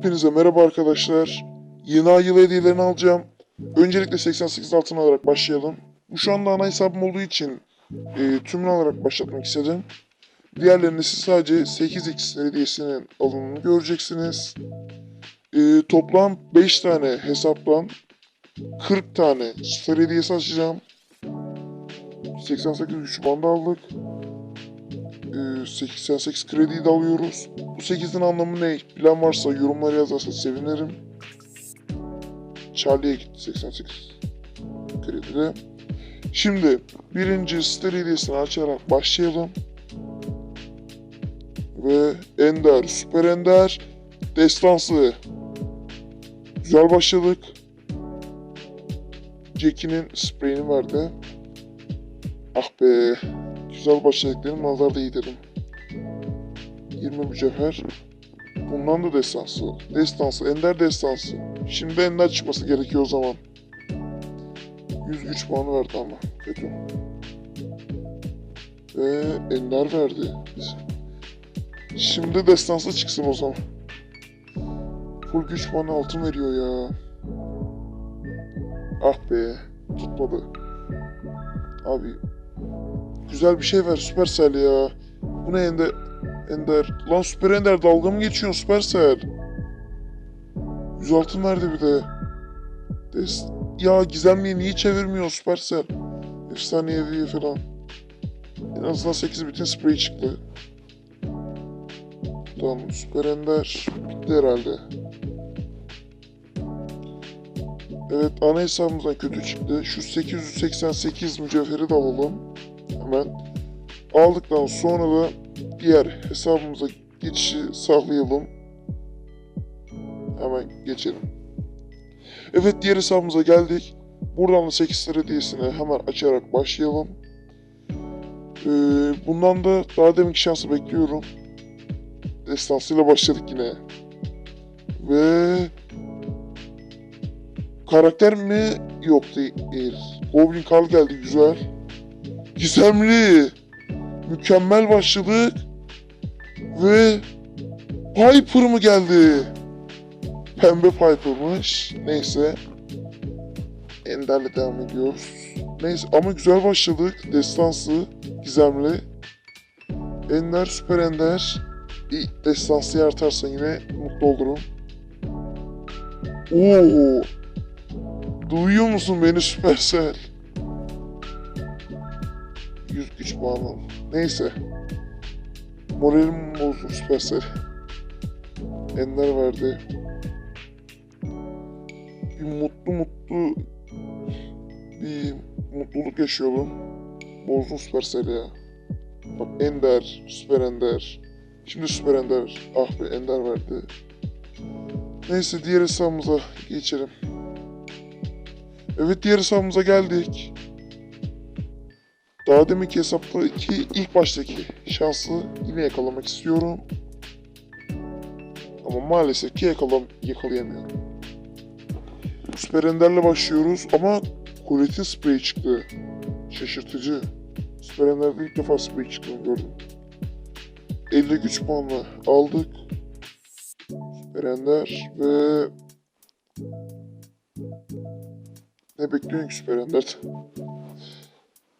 Hepinize merhaba arkadaşlar. Yeni ay hediyelerini alacağım. Öncelikle 88 altın alarak başlayalım. Bu şu anda ana hesabım olduğu için e, tümünü alarak başlatmak istedim. Diğerlerinde siz sadece 8x hediyesinin alımını göreceksiniz. E, toplam 5 tane hesaptan 40 tane süper hediyesi açacağım. 88 3 banda aldık. E, 88 krediyi de alıyoruz. Bu 8'in anlamı ne? Bilen varsa yorumlara yazarsa sevinirim. Charlie'ye gitti 88 kredide. Şimdi birinci star hediyesini açarak başlayalım. Ve Ender, Süper Ender, Destansı. Güzel başladık. Jackie'nin spreyini verdi. Ah be. Güzel başladık dedim, nazar değdirim. 20 mücevher. Bundan da destansı. Destansı, ender destansı. Şimdi ender çıkması gerekiyor o zaman. 100 güç puanı verdi ama. Kötü. Ve ender verdi. Şimdi destansı çıksın o zaman. Full güç puanı altın veriyor ya. Ah be. Tutmadı. Abi. Güzel bir şey ver Supercell ya. Bu ne ender? Ender. Lan Süper Ender dalga mı geçiyorsun Supercell? 100 altın verdi bir de. Des ya Gizemli'yi niye çevirmiyor Supercell? Efsanevi falan. En azından 8 bütün sprey çıktı. Tamam Süper Ender bitti herhalde. Evet ana hesabımızdan kötü çıktı. Şu 888 mücevheri de alalım. Hemen. Aldıktan sonra da diğer hesabımıza geçişi sağlayalım. Hemen geçelim. Evet diğer hesabımıza geldik. Buradan da 8 lira hediyesini hemen açarak başlayalım. Ee, bundan da daha deminki şansı bekliyorum. Destansıyla başladık yine. Ve karakter mi? Yok değil. Goblin Karl geldi güzel. Gizemli. Mükemmel başladık. Ve Piper mı geldi? Pembe Piper'mış. Neyse. Ender'le devam ediyoruz. Neyse ama güzel başladık. Destansı, gizemli. Ender, süper Ender. Bir destansı artarsa yine mutlu olurum. Oo. Duyuyor musun beni Supercell? 100 güç puanı. Neyse. Moralim bozdu Supercell. Ender verdi. Bir mutlu mutlu bir mutluluk yaşıyorum. Bozdun Supercell ya. Bak Ender, Süper Ender. Şimdi Süper Ender. Ah be Ender verdi. Neyse diğer hesabımıza geçelim. Evet diğer hesabımıza geldik. Daha deminki hesaptaki ilk baştaki şansı yine yakalamak istiyorum. Ama maalesef ki yakalam yakalayamıyorum. Süper Ender'le başlıyoruz ama Colette'in spreyi çıktı. Şaşırtıcı. Süper Ender'de ilk defa sprey çıktığını gördüm. 50 güç puanla aldık. Süper Ender ve... Ne bekliyorsun ki Süper Ender'den?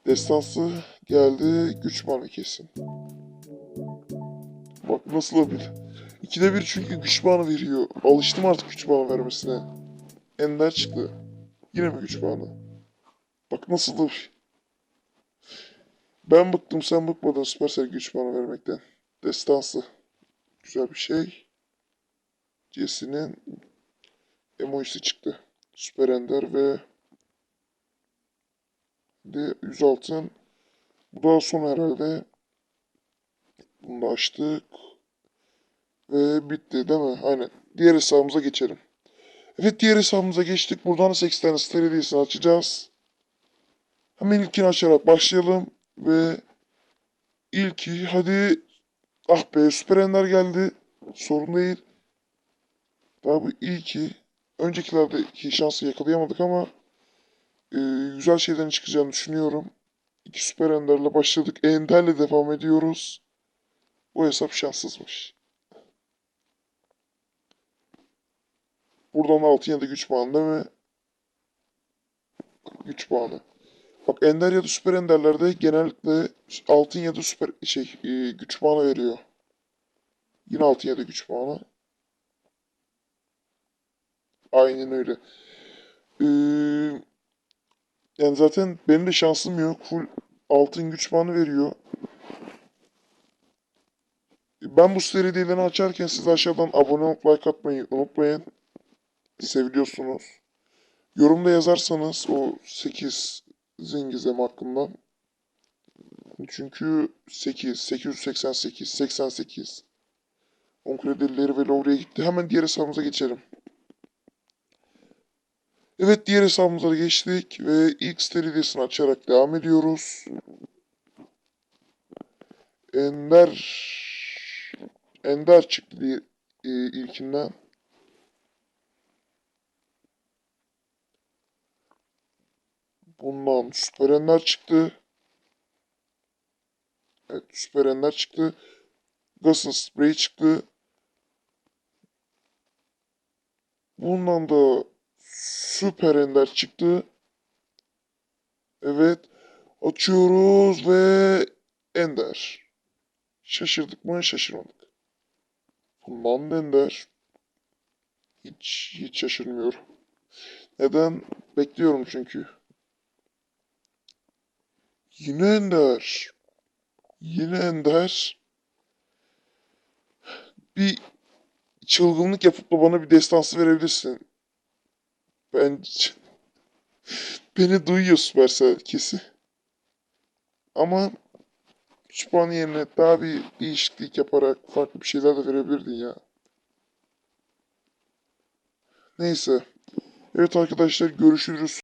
Destansı geldi. Güç puanı kesin. Bak nasıl olabilir? İkide bir çünkü güç puanı veriyor. Alıştım artık güç puanı vermesine. Ender çıktı. Yine mi güç puanı? Bak nasıl da Ben bıktım sen bıkmadın Supercell güç puanı vermekten. Destansı. Güzel bir şey. Jesse'nin emojisi çıktı. Süper Ender ve de 100 altın. Bu daha son herhalde. Bunu açtık. Ve bitti değil mi? Aynen. Diğer hesabımıza geçelim. Evet diğer hesabımıza geçtik. Buradan da 8 tane star açacağız. Hemen ilkini açarak başlayalım. Ve ilki hadi ah be süper ender geldi. Sorun değil. Daha bu ilki. Öncekilerdeki şansı yakalayamadık ama e, güzel şeylerin çıkacağını düşünüyorum. İki süper enderle başladık. Enderle devam ediyoruz. Bu hesap şanssızmış. Buradan altın ya da güç puanı değil mi? Güç puanı. Bak ender ya da süper enderlerde genellikle altın ya da süper şey e, güç puanı veriyor. Yine altın ya da güç puanı. Aynen öyle. Yani zaten benim de şansım yok. Full altın güç puanı veriyor. Ben bu serilerini açarken siz aşağıdan abone olup like atmayı unutmayın. Seviliyorsunuz. Yorumda yazarsanız o 8 zengizem hakkında. Çünkü 8, 888, 88. 10 kredileri ve Lowry'e gitti. Hemen diğer hesabımıza geçelim. Evet diğer hesabımıza geçtik ve ilk sterilesini açarak devam ediyoruz. Ender Ender çıktı e, ilkinden. Bundan Süper Ender çıktı. Evet Süper Ender çıktı. Gus'ın Spray çıktı. Bundan da Süper Ender çıktı. Evet. Açıyoruz ve Ender. Şaşırdık mı? Şaşırmadık. Bundan da Ender. Hiç, hiç şaşırmıyorum. Neden? Bekliyorum çünkü. Yine Ender. Yine Ender. Bir çılgınlık yapıp da bana bir destansı verebilirsin. Ben beni duyuyor Supercell kesin. Ama 3 puan yerine daha bir değişiklik yaparak farklı bir şeyler de verebilirdin ya. Neyse. Evet arkadaşlar görüşürüz.